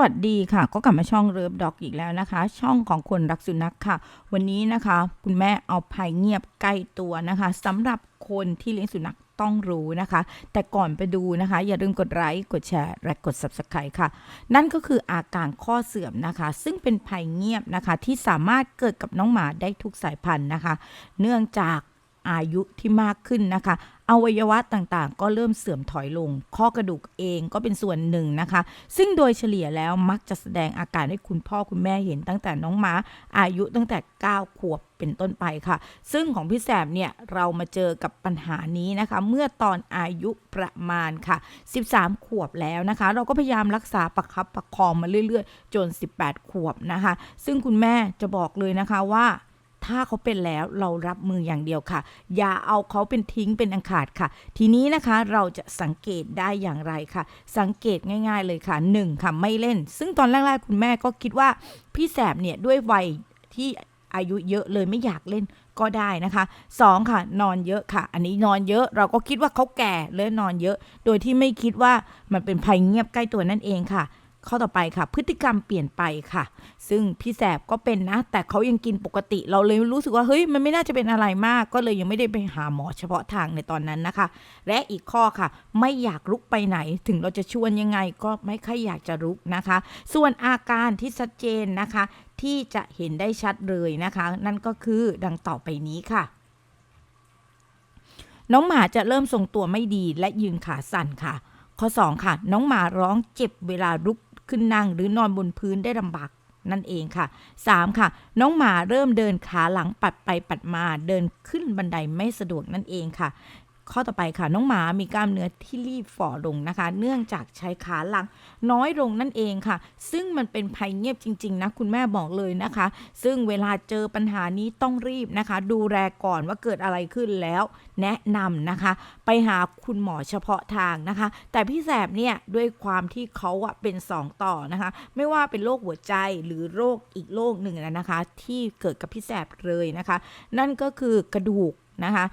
วัสดีค่ะ ก็กลับมาช่องเริฟด็อกอีกแล้วนะคะ ช่องของคนรักสุนัขค่ะ วันนี้นะคะ คุณแม่เอาภัยเงียบใกล้ตัวนะคะสำหรับคนที่เลี้ยงสุนัขต้องรู้นะคะ แต่ก่อนไปดูนะคะ อย่าลืมกดไลค์กดแชร์และกด subscribe ค่ะ นั่นก็คืออาการข้อเสื่อมนะคะ ซึ่งเป็นภัยเงียบนะคะ ที่สามารถเกิดกับน้องหมาได้ทุกสายพันธุ์นะคะ เนื่องจากอายุที่มากขึ้นนะคะ อวัยวะต่างๆ ก็เริ่มเสื่อมถอยลง ข้อกระดูกเองก็เป็นส่วนหนึ่งนะคะ ซึ่งโดยเฉลี่ยแล้วมักจะแสดงอาการให้คุณพ่อคุณแม่เห็นตั้งแต่น้องหมาอายุตั้งแต่ 9 ขวบเป็นต้นไปค่ะ ซึ่งของพี่แสบเนี่ยเรามาเจอกับปัญหานี้นะคะ เมื่อตอนอายุประมาณค่ะ 13 ขวบแล้วนะคะ เราก็พยายามรักษาประคับประคองมาเรื่อยๆ จน 18 ขวบนะคะ ซึ่งคุณแม่จะบอกเลยนะคะว่า ถ้าเขาเป็นแล้วเรารับมืออย่างเดียวค่ะ อย่าเอาเขาเป็นทิ้งเป็นอังขาดค่ะ ทีนี้นะคะเราจะสังเกตได้อย่างไรค่ะ สังเกตง่ายๆเลยค่ะ 1. ค่ะไม่เล่น ซึ่งตอนแรกๆคุณแม่ก็คิดว่าพี่แสบเนี่ยด้วยวัยที่อายุเยอะเลยไม่อยากเล่นก็ได้นะคะ 2. ค่ะนอนเยอะค่ะ อันนี้นอนเยอะเราก็คิดว่าเขาแก่เลยนอนเยอะ โดยที่ไม่คิดว่ามันเป็นภัยเงียบใกล้ตัวนั่นเองค่ะ ข้อต่อไปค่ะ พฤติกรรมเปลี่ยนไปค่ะ ซึ่งพี่แสบก็เป็นนะ แต่เขายังกินปกติ เราเลยรู้สึกว่าเฮ้ยมันไม่น่าจะเป็นอะไรมาก ก็เลยยังไม่ได้ไปหาหมอเฉพาะทางในตอนนั้นนะคะ และอีกข้อค่ะ ไม่อยากลุกไปไหน ถึงเราจะชวนยังไงก็ไม่ค่อยอยากจะลุกนะคะ ส่วนอาการที่ชัดเจนนะคะ ที่จะเห็นได้ชัดเลยนะคะ นั่นก็คือดังต่อไปนี้ค่ะน้องหมาจะเริ่มทรงตัวไม่ดีและยืนขาสั่นค่ะ ข้อ 2 ค่ะ น้องหมาร้องเจ็บเวลาลุก ขึ้นนั่งหรือนอนบนพื้นได้ลำบากนั่นเองค่ะ 3. ค่ะ น้องหมาเริ่มเดินขาหลังปัดไปปัดมา เดินขึ้นบันไดไม่สะดวกนั่นเองค่ะ ข้อต่อไปค่ะ น้องหมามีกล้ามเนื้อที่รีบฝ่อลงนะคะ เนื่องจากใช้ขาหลังน้อยลงนั่นเองค่ะ ซึ่งมันเป็นภัยเงียบจริง ๆ นะ คุณแม่บอกเลยนะคะ ซึ่งเวลาเจอปัญหานี้ต้องรีบนะคะ ดูแลก่อนว่าเกิดอะไรขึ้นแล้ว แนะนำนะคะ ไปหาคุณหมอเฉพาะทางนะคะ แต่พี่แสบเนี่ยด้วยความที่เขาอะเป็น 2 ต่อนะคะ ไม่ว่าเป็นโรคหัวใจหรือโรคอีกโรคหนึ่งนะคะ ที่เกิดกับพี่แสบเลยนะคะ นั่นก็คือกระดูกนะคะ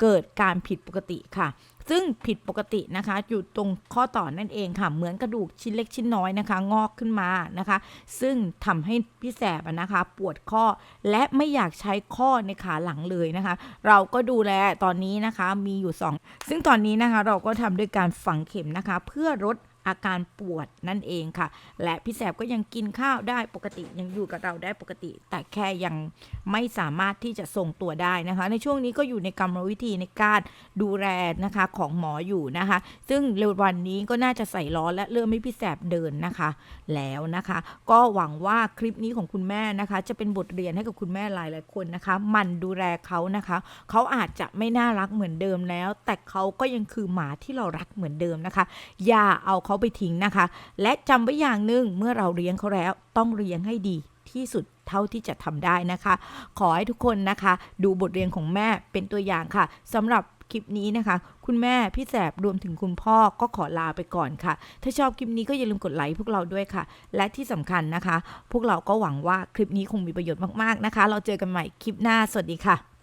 เกิดการผิดปกติค่ะ ซึ่งผิดปกตินะคะ อยู่ตรงข้อต่อนั่นเองค่ะ เหมือนกระดูกชิ้นเล็กชิ้นน้อยนะคะ งอกขึ้นมานะคะ ซึ่งทำให้พี่แสบนะคะ ปวดข้อและไม่อยากใช้ข้อในขาหลังเลยนะคะ เราก็ดูแลตอนนี้นะคะมีอยู่ 2 ซึ่งตอนนี้นะคะเราก็ทำด้วยการฝังเข็มนะคะ เพื่อลด อาการปวดนั่นเองค่ะ และพี่แสบก็ยังกินข้าวได้ปกติยังอยู่กับเราได้ปกติ แต่แค่ยังไม่สามารถที่จะทรงตัวได้นะคะ ในช่วงนี้ก็อยู่ในกรรมวิธีในการดูแลนะคะของหมออยู่นะคะ ซึ่งเร็ววันนี้ก็น่าจะใส่ล้อและเริ่มให้พี่แสบเดินนะคะ แล้วนะคะ ก็หวังว่าคลิปนี้ของคุณแม่นะคะ จะเป็นบทเรียนให้กับคุณแม่หลายๆคนนะคะมันดูแลเขานะคะ เขาอาจจะไม่น่ารักเหมือนเดิมแล้ว แต่เขาก็ยังคือหมาที่เรารักเหมือนเดิมนะคะ อย่าเอาเขาเขาไปทิ้งนะคะ และจำไว้อย่างหนึ่งเมื่อเราเลี้ยงเขาแล้วต้องเลี้ยงให้ดีที่สุดเท่าที่จะทำได้นะคะ ขอให้ทุกคนนะคะ ดูบทเรียนของแม่เป็นตัวอย่างค่ะสำหรับคลิปนี้นะคะ คุณแม่พี่แสบรวมถึงคุณพ่อก็ขอลาไปก่อนค่ะ ถ้าชอบคลิปนี้ก็อย่าลืมกดไลค์พวกเราด้วยค่ะ และที่สำคัญนะคะ พวกเราก็หวังว่าคลิปนี้คงมีประโยชน์มากๆนะคะ เราเจอกันใหม่คลิปหน้าสวัสดีค่ะ